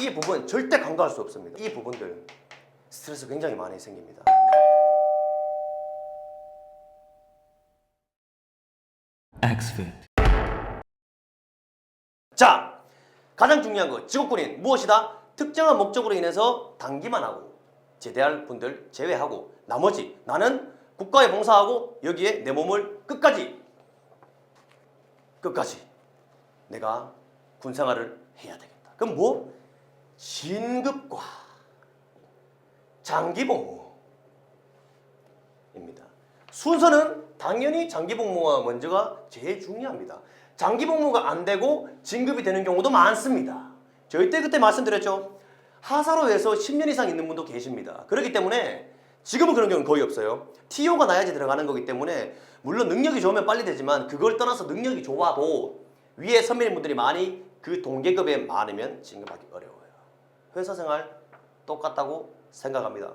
이 부분 절대 간과할 수 없습니다. 이 부분들 스트레스 굉장히 많이 생깁니다. Exfit. 자, 가장 중요한 거 직업군인 무엇이다? 특정한 목적으로 인해서 단기만 하고 제대할 분들 제외하고 나머지 나는 국가에 봉사하고 여기에 내 몸을 끝까지 끝까지 내가 군 생활을 해야 되겠다. 그럼 뭐? 진급과 장기 복무입니다. 순서는 당연히 장기 복무가 먼저가 제일 중요합니다. 장기 복무가 안 되고 진급이 되는 경우도 많습니다. 저희 때 그때 말씀드렸죠. 하사로에서 10년 이상 있는 분도 계십니다. 그렇기 때문에 지금은 그런 경우는 거의 없어요. TO가 나야지 들어가는 거기 때문에 물론 능력이 좋으면 빨리 되지만 그걸 떠나서 능력이 좋아도 위에 선배님분들이 많이 그 동계급에 많으면 진급하기 어려워요. 회사 생활 똑같다고 생각합니다.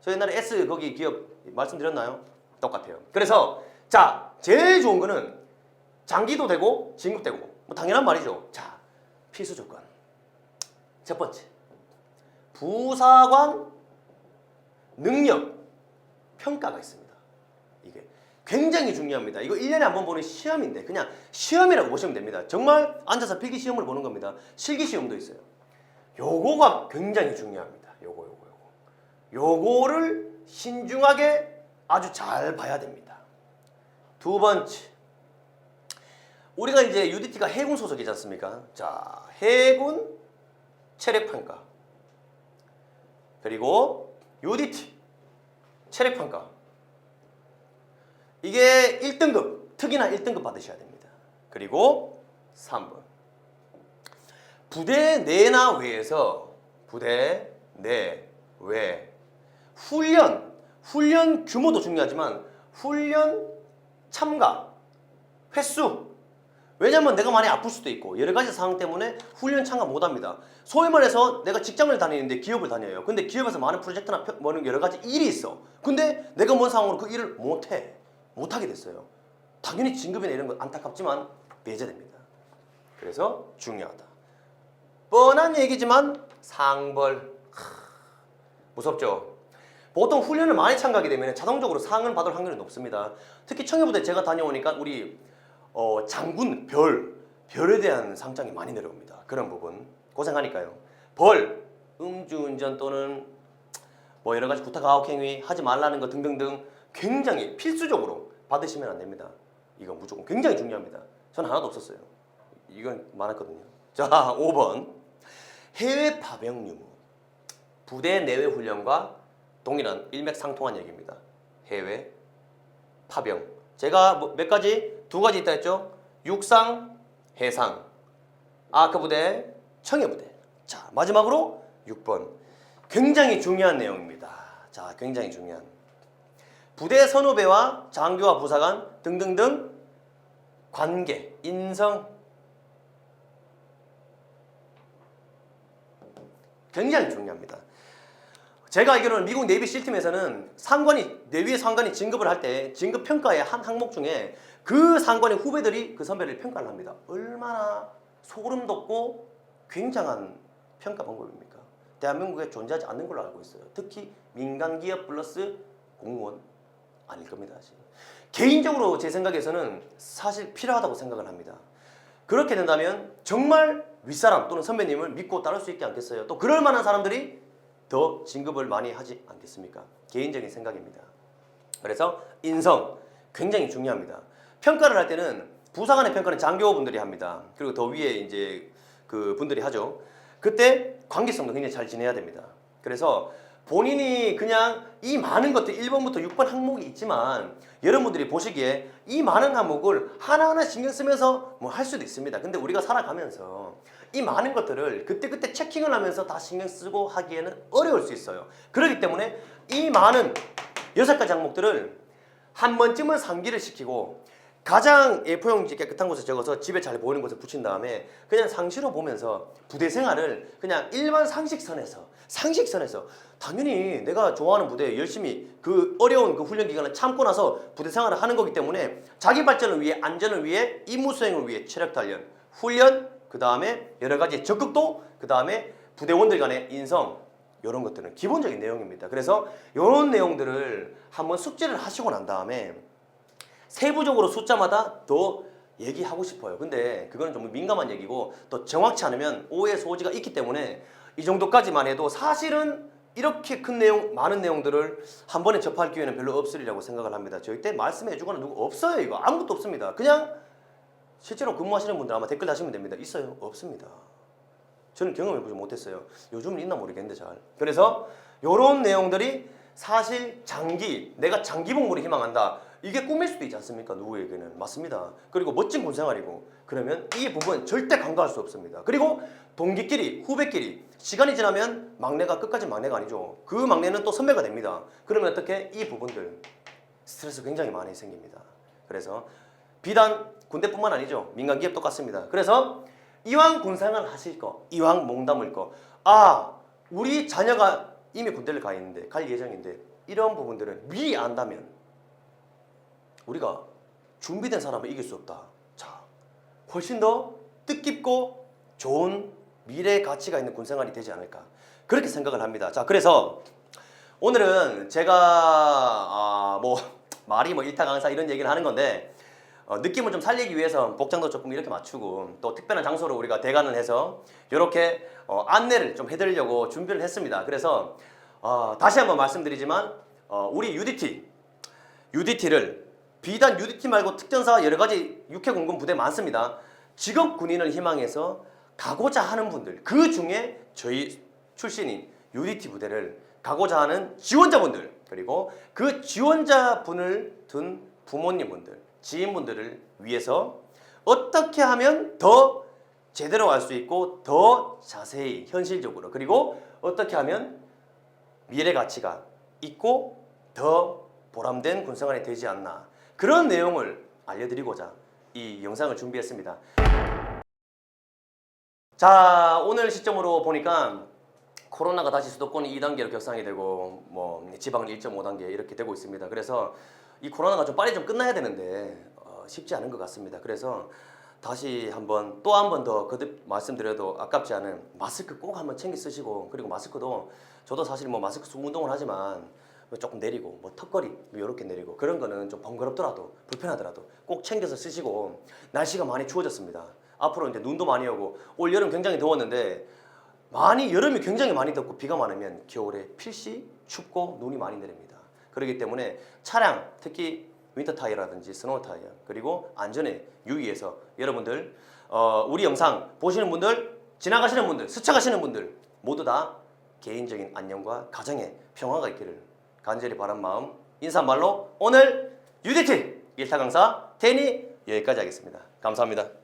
저 옛날에 S 거기 기업 말씀드렸나요? 똑같아요. 그래서 자 제일 좋은 거는 장기도 되고 진급되고 뭐 당연한 말이죠. 자 필수 조건 첫 번째 부사관 능력 평가가 있습니다. 이게 굉장히 중요합니다. 이거 1년에 한 번 보는 시험인데 그냥 시험이라고 보시면 됩니다. 정말 앉아서 필기 시험을 보는 겁니다. 실기 시험도 있어요. 요거가 굉장히 중요합니다. 요거 요거 요거. 요거를 신중하게 아주 잘 봐야 됩니다. 두 번째. 우리가 이제 UDT가 해군 소속이지 않습니까? 자, 해군 체력 평가. 그리고 UDT 체력 평가. 이게 1등급, 특이나 1등급 받으셔야 됩니다. 그리고 3번. 부대 내나 외에서 부대 내, 외 훈련, 훈련 규모도 중요하지만 훈련 참가 횟수 왜냐면 내가 많이 아플 수도 있고 여러 가지 상황 때문에 훈련 참가 못 합니다. 소위 말해서 내가 직장을 다니는데 기업을 다녀요. 근데 기업에서 많은 프로젝트나 펴- 뭐는 여러 가지 일이 있어. 근데 내가 뭔 상황으로 그 일을 못 해. 못 하게 됐어요. 당연히 진급이나 이런 건 안타깝지만 배제됩니다. 그래서 중요하다. 뻔한 얘기지만 상벌 하, 무섭죠. 보통 훈련을 많이 참가하게 되면 자동적으로 상을 받을 확률이 높습니다. 특히 청해부대 제가 다녀오니까 우리 어, 장군 별 별에 대한 상장이 많이 내려옵니다. 그런 부분 고생하니까요. 벌 음주운전 또는 뭐 여러 가지 구타 가혹 행위 하지 말라는 거 등등등 굉장히 필수적으로 받으시면 안 됩니다. 이거 무조건 굉장히 중요합니다. 전 하나도 없었어요. 이건 많았거든요. 자, 5번. 해외 파병 유무. 부대 내외 훈련과 동일한 일맥상통한 얘기입니다. 해외 파병. 제가 뭐 몇 가지 두 가지 있다 했죠. 육상, 해상. 아크 부대, 청해 부대. 자, 마지막으로 6번. 굉장히 중요한 내용입니다. 자, 굉장히 중요한. 부대 선후배와 장교와 부사관 등등등 관계, 인성 굉장히 중요합니다. 제가 알기로는 미국 네이비 실팀에서는 상관이 내위의 상관이 진급을 할 때 진급 평가의 한 항목 중에 그 상관의 후배들이 그 선배를 평가를 합니다. 얼마나 소름 돋고 굉장한 평가 방법입니까? 대한민국에 존재하지 않는 걸로 알고 있어요. 특히 민간 기업 플러스 공무원 아닐 겁니다. 사실. 개인적으로 제 생각에서는 사실 필요하다고 생각을 합니다. 그렇게 된다면 정말 윗사람 또는 선배님을 믿고 따를 수 있지 않겠어요? 또 그럴 만한 사람들이 더 진급을 많이 하지 않겠습니까? 개인적인 생각입니다. 그래서 인성 굉장히 중요합니다. 평가를 할 때는 부사관의 평가는 장교분들이 합니다. 그리고 더 위에 이제 그 분들이 하죠. 그때 관계성도 굉장히 잘 지내야 됩니다. 그래서 본인이 그냥 이 많은 것들 1번부터 6번 항목이 있지만 여러분들이 보시기에 이 많은 항목을 하나하나 신경 쓰면서 뭐 할 수도 있습니다. 근데 우리가 살아가면서 이 많은 것들을 그때그때 체킹을 하면서 다 신경 쓰고 하기에는 어려울 수 있어요. 그렇기 때문에 이 많은 여섯 가지 항목들을 한 번쯤은 상기를 시키고 가장 A4용지 깨끗한 곳에 적어서 집에 잘 보이는 곳에 붙인 다음에 그냥 상시로 보면서 부대 생활을 그냥 일반 상식선에서 상식선에서 당연히 내가 좋아하는 부대에 열심히 그 어려운 그 훈련 기간을 참고 나서 부대 생활을 하는 거기 때문에 자기 발전을 위해 안전을 위해 임무 수행을 위해 체력 단련 훈련 그 다음에 여러 가지 적극도 그 다음에 부대원들 간의 인성 이런 것들은 기본적인 내용입니다. 그래서 이런 내용들을 한번 숙지를 하시고 난 다음에 세부적으로 숫자마다 더 얘기하고 싶어요. 근데 그거는 좀 민감한 얘기고 또 정확치 않으면 오해 소지가 있기 때문에 이 정도까지만 해도 사실은 이렇게 큰 내용, 많은 내용들을 한 번에 접할 기회는 별로 없으리라고 생각을 합니다. 절대 말씀해 주거나 누구 없어요. 이거 아무것도 없습니다. 그냥 실제로 근무하시는 분들 아마 댓글 다시면 됩니다. 있어요? 없습니다. 저는 경험해 보지 못했어요. 요즘은 있나 모르겠는데 잘. 그래서 이런 내용들이 사실 장기, 내가 장기 복무를 희망한다. 이게 꿈일 수도 있지 않습니까? 누구에게는. 맞습니다. 그리고 멋진 군생활이고. 그러면 이 부분 절대 간과할 수 없습니다. 그리고 동기끼리, 후배끼리 시간이 지나면 막내가 끝까지 막내가 아니죠. 그 막내는 또 선배가 됩니다. 그러면 어떻게 이 부분들 스트레스 굉장히 많이 생깁니다. 그래서 비단 군대뿐만 아니죠. 민간 기업 똑같습니다. 그래서 이왕 군생활 하실 거, 이왕 몸담을 거, 아 우리 자녀가 이미 군대를 가 있는데 갈 예정인데 이런 부분들은 미리 안다면 우리가 준비된 사람을 이길 수 없다. 자, 훨씬 더 뜻깊고 좋은 미래 가치가 있는 군생활이 되지 않을까 그렇게 생각을 합니다. 자, 그래서 오늘은 제가 아, 뭐 말이 뭐 일타 강사 이런 얘기를 하는 건데 어, 느낌을 좀 살리기 위해서 복장도 조금 이렇게 맞추고 또 특별한 장소로 우리가 대관을 해서 이렇게 어, 안내를 좀 해드리려고 준비를 했습니다. 그래서 어, 다시 한번 말씀드리지만 어, 우리 UDT UDT를 비단 UDT 말고 특전사 여러 가지 육해 공군 부대 많습니다. 직업 군인을 희망해서 가고자 하는 분들 그 중에 저희 출신인 UDT 부대를 가고자 하는 지원자분들 그리고 그 지원자분을 둔 부모님분들 지인분들을 위해서 어떻게 하면 더 제대로 알 수 있고 더 자세히 현실적으로 그리고 어떻게 하면 미래 가치가 있고 더 보람된 군생활이 되지 않나 그런 내용을 알려드리고자 이 영상을 준비했습니다. 자 오늘 시점으로 보니까 코로나가 다시 수도권 2단계로 격상이 되고 뭐 지방은 1.5단계 이렇게 되고 있습니다. 그래서 이 코로나가 좀 빨리 좀 끝나야 되는데 어, 쉽지 않은 것 같습니다. 그래서 다시 한번 또 한 번 더 거듭 말씀드려도 아깝지 않은 마스크 꼭 한번 챙겨 쓰시고 그리고 마스크도 저도 사실 뭐 마스크 쓰고 운동을 하지만 뭐 조금 내리고 뭐 턱걸이 뭐 이렇게 내리고 그런 거는 좀 번거롭더라도 불편하더라도 꼭 챙겨서 쓰시고 날씨가 많이 추워졌습니다. 앞으로 이제 눈도 많이 오고 올 여름 굉장히 더웠는데 많이 여름이 굉장히 많이 덥고 비가 많으면 겨울에 필시 춥고 눈이 많이 내립니다. 그렇기 때문에 차량 특히 윈터 타이어라든지 스노우 타이어 그리고 안전에 유의해서 여러분들 어, 우리 영상 보시는 분들 지나가시는 분들 스쳐가시는 분들 모두 다 개인적인 안녕과 가정의 평화가 있기를 간절히 바란 마음 인사말로 오늘 UDT 일타 강사 테니 여기까지 하겠습니다. 감사합니다.